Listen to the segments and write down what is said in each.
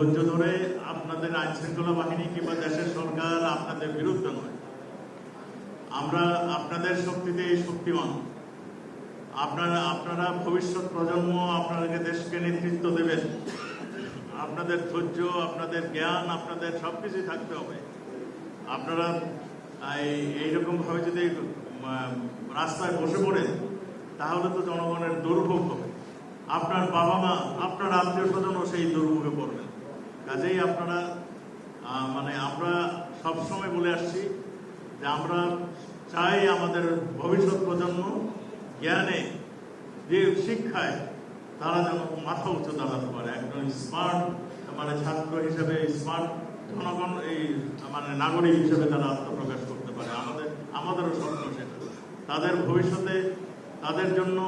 ধৈর্য ধরে আপনাদের আইন শৃঙ্খলা বাহিনী কিংবা দেশের সরকার আপনাদের বিরুদ্ধে নয়। আমরা আপনাদের শক্তিতে শক্তিমান। আপনারা আপনারা ভবিষ্যৎ প্রজন্ম আপনাদেরকে দেশকে নেতৃত্ব দেবেন। আপনাদের ধৈর্য, আপনাদের জ্ঞান, আপনাদের সবকিছুই থাকতে হবে। আপনারা এই- এইরকম ভাবে যদি রাস্তায় বসে পড়েন, তাহলে তো জনগণের দুর্ভোগ হবে। আপনার বাবা মা, আপনার আত্মীয় স্বজনও সেই দুর্ভোগে পড়বেন। কাজেই আপনারা মানে আমরা সবসময় বলে আসছি যে আমরা চাই আমাদের ভবিষ্যৎ প্রজন্ম জ্ঞানে, যে শিক্ষায় তারা যেন মাথা উঁচু দাঁড়াতে পারে। একজন স্মার্ট মানে ছাত্র হিসেবে স্মার্ট জনগণ, এই মানে নাগরিক হিসেবে তারা আত্মপ্রকাশ করতে পারে। আমাদের, আমাদেরও স্বপ্ন সেটা। তাদের ভবিষ্যতে, তাদের জন্য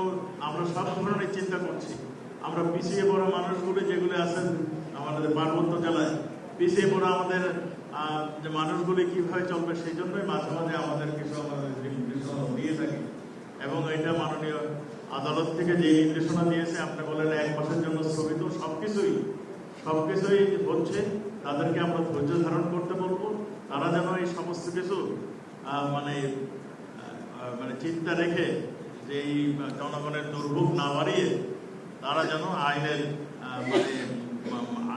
আমরা সব ধরনের চিন্তা করছি। আমরা পিছিয়ে পড়া মানুষগুলি যেগুলি আছেন আমাদের পার্বত্য জেলায় পিছিয়ে পড়া আমাদের যে মানুষগুলি কীভাবে চলবে সেই জন্যই মাঝে মাঝে আমাদের কিছু আমাদের নির্দেশনা দিয়ে থাকি। এবং এটা মাননীয় আদালত থেকে যে নির্দেশনা দিয়েছে, আপনি বলেন এক মাসের জন্য স্থগিত সব কিছুই সব কিছুই হচ্ছে, তাদেরকে আমরা ধৈর্য ধারণ করতে বলব। তারা যেন এই সমস্ত কিছু মানে মানে চিন্তা রেখে যে এই জনগণের দুর্ভোগ না বাড়িয়ে তারা যেন আইনের মানে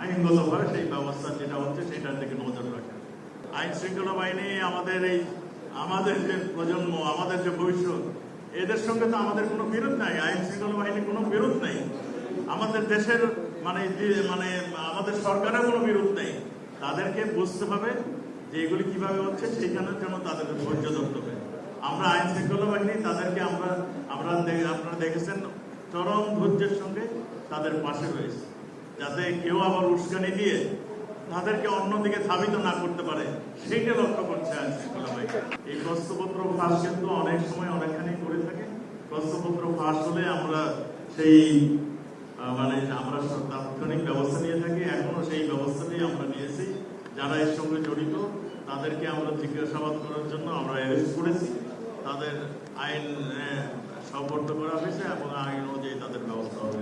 আইনগতভাবে সেই ব্যবস্থা যেটা হচ্ছে সেটার দিকে নজর রাখে। আইন শৃঙ্খলা বাহিনী আমাদের এই, আমাদের যে প্রজন্ম, আমাদের যে ভবিষ্যৎ, এদের সঙ্গে তো আমাদের কোনো বিরোধ নাই, আইন শৃঙ্খলা বাহিনীর কোনো বিরোধ নেই। আমাদের দেশের মানে মানে আমাদের সরকারের কোনো বিরোধ নেই। তাদেরকে বুঝতে হবে যে এগুলি কীভাবে হচ্ছে সেখানের জন্য তাদেরকে ধৈর্য ধরতে হবে। আমরা আইন শৃঙ্খলা বাহিনী, তাদেরকে আমরা আমরা আপনারা দেখেছেন, চরম ধৈর্যের সঙ্গে তাদের পাশে রয়েছে। যাতে কেউ আবার উস্কানি দিয়ে তাদেরকে অন্যদিকে ধাবিত না করতে পারে, সেইটা লক্ষ্য করছে আইন শৃঙ্খলা বাহিনী। এই প্রশ্নপত্র ফাঁস কিন্তু অনেক সময় অনেকখানি করে থাকে। প্রশ্নপত্র ফাঁস হলে আমরা সেই মানে আমরা তাৎক্ষণিক ব্যবস্থা নিয়ে থাকি। এখনও সেই ব্যবস্থাটাই আমরা নিয়েছি। যারা এর সঙ্গে জড়িত, তাদেরকে আমরা জিজ্ঞাসাবাদ করার জন্য আমরা অ্যারেস্ট করেছি। তাদের আইন সবর্দ করা হয়েছে এবং আইন অনুযায়ী তাদের ব্যবস্থা হবে।